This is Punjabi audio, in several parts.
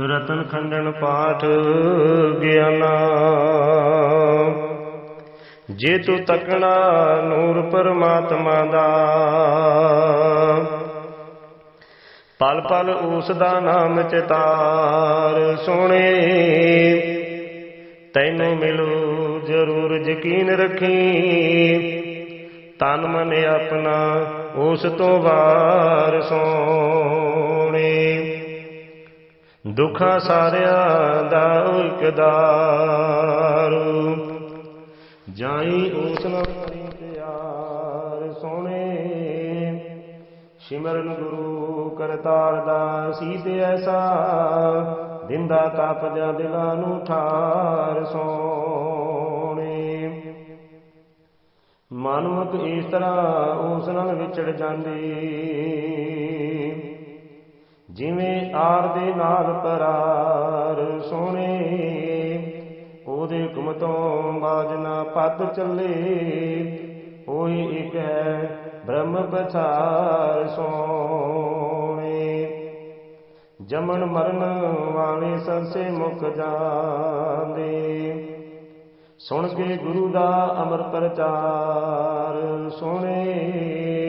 ਰਤਨ ਖੰਡਨ ਪਾਠ ਗਿਆਨਾ ਜੇ ਤੂੰ ਤਕਣਾ ਨੂਰ ਪਰਮਾਤਮਾ ਦਾ। ਪਲ ਪਲ ਉਸ ਦਾ ਨਾਮ ਚਿਤਾਰ ਸੁਣੇ। ਤੈਨੂੰ ਮਿਲੂ ਜ਼ਰੂਰ ਯਕੀਨ ਰੱਖੀ। ਤਨ ਮਨ ਆਪਣਾ ਉਸ ਤੋਂ ਵਾਰ ਸੋਣੇ ਦੁਖਾਂ ਸਾਰਿਆਂ ਦਾ ਇਕਦਾਰੂ। ਜਾਈ ਉਸ ਨਾਲ ਕਰੀ ਪਿਆਰ ਸੋਹਣੇ। ਸਿਮਰਨ ਗੁਰੂ ਕਰਤਾਰ ਦਾ ਸੀਤ ਐਸਾ, ਦਿੰਦਾ ਤਪਦਿਆਂ ਦਿਲਾਂ ਨੂੰ ਠਾਰ ਸੋਹਣੇ। ਮਨਮੁਖ ਇਸ ਤਰ੍ਹਾਂ ਉਸ ਨਾਲ ਵਿਛੜ ਜਾਂਦੀ। ਜਿਵੇਂ ਦੇ ਨਾਲ ਪਰਾਰ ਸੋਹਣੇ, ਉਹਦੇ ਹੁਕਮ ਤੋਂ ਬਾਜ ਨਾ ਪੱਤ ਚੱਲੇ। ਉਹੀ ਇੱਕ ਹੈ ਬ੍ਰਹਮ ਪਛਾਰ ਸੋਹਣੇ। ਜਮਨ ਮਰਨ ਵਾਲੇ ਸੰਸੇ ਮੁਖ ਜਾਂਦੇ। ਸੁਣ ਕੇ ਗੁਰੂ ਦਾ ਅਮਰ ਪ੍ਰਚਾਰ ਸੋਹਣੇ।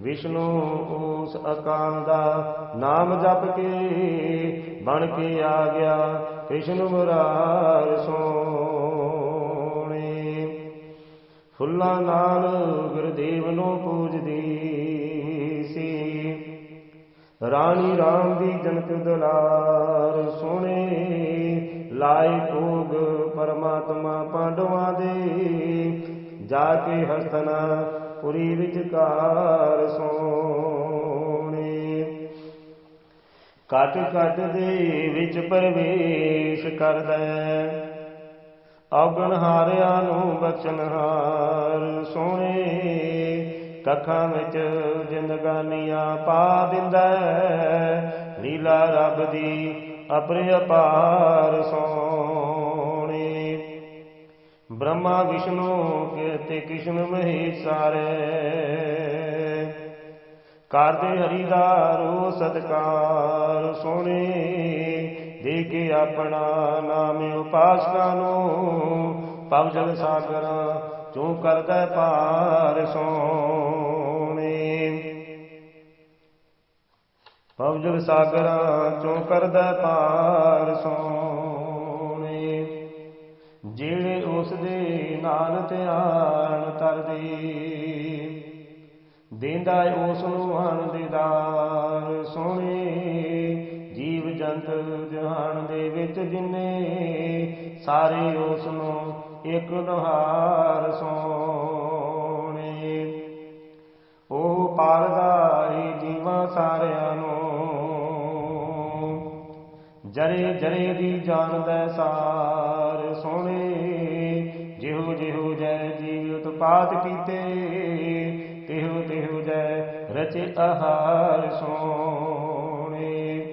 ਵਿਸ਼ਨੂੰ ਉਸ ਅਕਾਲ ਦਾ ਨਾਮ ਜਪ ਕੇ ਬਣ ਕੇ ਆ ਗਿਆ, ਕ੍ਰਿਸ਼ਨ ਮੁਰਾਰ ਸੋਹਣੇ। ਫੁੱਲਾਂ ਨਾਲ ਗੁਰਦੇਵ ਨੂੰ ਪੂਜਦੀ ਸੀ। ਰਾਣੀ ਰਾਮ ਦੀ ਜਨਕ ਦੁਲਾਰ ਸੋਹਣੇ ਲਾਏ ਭੋਗ ਪਰਮਾਤਮਾ ਪਾਂਡਵਾਂ ਦੇ ਜਾ ਕੇ ਹਸਤਨਾ ਪੁਰੀ ਵਿਚਕਾਰ ਸੋਣੇ ਕਟ ਕਟ ਦੇ ਵਿੱਚ ਪ੍ਰਵੇਸ਼ ਕਰਦਾ ਔਗਣ ਹਾਰਿਆਂ ਨੂੰ ਬਚਨਹਾਰ ਸੋਹਣੇ। ਕੱਖਾਂ ਵਿੱਚ ਜ਼ਿੰਦਗਾਨੀਆਂ ਪਾ ਦਿੰਦਾ ਲੀਲਾ ਰੱਬ ਦੀ ਅਪਰੇ ਅਪਾਰ ਸੋਹਣੇ। ਬ੍ਰਹਮਾ ਵਿਸ਼ਨੂੰ ਤੇ ਕ੍ਰਿਸ਼ਨ ਮਹੇਸ਼ ਸਾਰੇ। ਕਰਦੇ ਹਰੀ ਦਾ ਰੋ ਸਤਕਾਰ ਸੋਹਣੇ ਦੇ ਕੇ ਆਪਣਾ ਨਾਮ ਉਪਾਸਨਾ ਨੂੰ। ਪਵ ਜਲ ਸਾਗਰ, ਚੋਂ ਕਰਦਾ ਪਾਰ ਸੋਹਣੇ ਪਵ ਜਲ ਸਾਗਰਾਂ, ਚੋਂ ਕਰਦਾ ਪਾਰ ਸੋਹਣੇ ਜਿਹੜੇ ਉਸ ਦੇ ਨਾਲ ਧਿਆਨ ਤਰਦੇ, ਦੇਂਦਾ ਏ ਉਸ ਨੂੰ ਹਣ ਦੀਦਾਰ ਸੋਹਣੇ, ਜੀਵ ਜੰਤ ਜਹਾਨ ਦੇ ਵਿੱਚ ਜਿਨੇ, ਸਾਰੇ ਉਸ ਨੂੰ ਇੱਕ ਨਹਾਰ ਸੋਹਣੇ। ਉਹ ਪਾਰਦਾ ਏ ਜੀਵਾਂ ਸਾਰਿਆਂ ਨੂੰ, ਜਰੇ ਜਰੇ ਦੀ ਜਾਣਦਾ ਸਾਰ ਸੋਹਣੇ, ਜਿਹੋ ਜਿਹੋ ਜੈ ਜੀਵ ਉਤਪਾਤ ਕੀਤੇ, ਤਿਹੋ ਤਿਹੋ ਜੈ ਰਚੇ ਆਹਾਰ ਸੋਹਣੇ।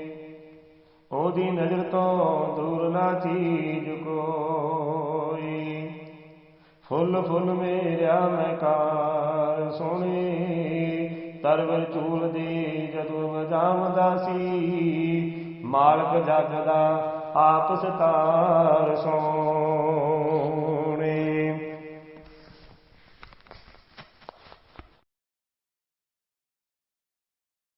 ਉਹਦੀ ਨਜ਼ਰ ਤੋਂ ਦੂਰ ਨਾ ਚੀਜ਼ ਕੋਈ। ਫੁੱਲ ਫੁੱਲ ਮੇਰਾ ਮਕਾਰ ਕਾਰ ਸੋਹਣੇ, ਤਰਵਰ ਚੂਲ ਦੇ ਜਦੋਂ ਵਜਾਵਦਾ ਸੀ, ਮਾਲਕ ਜਗ ਦਾ ਆਪ ਸਤਾਰ ਸੋ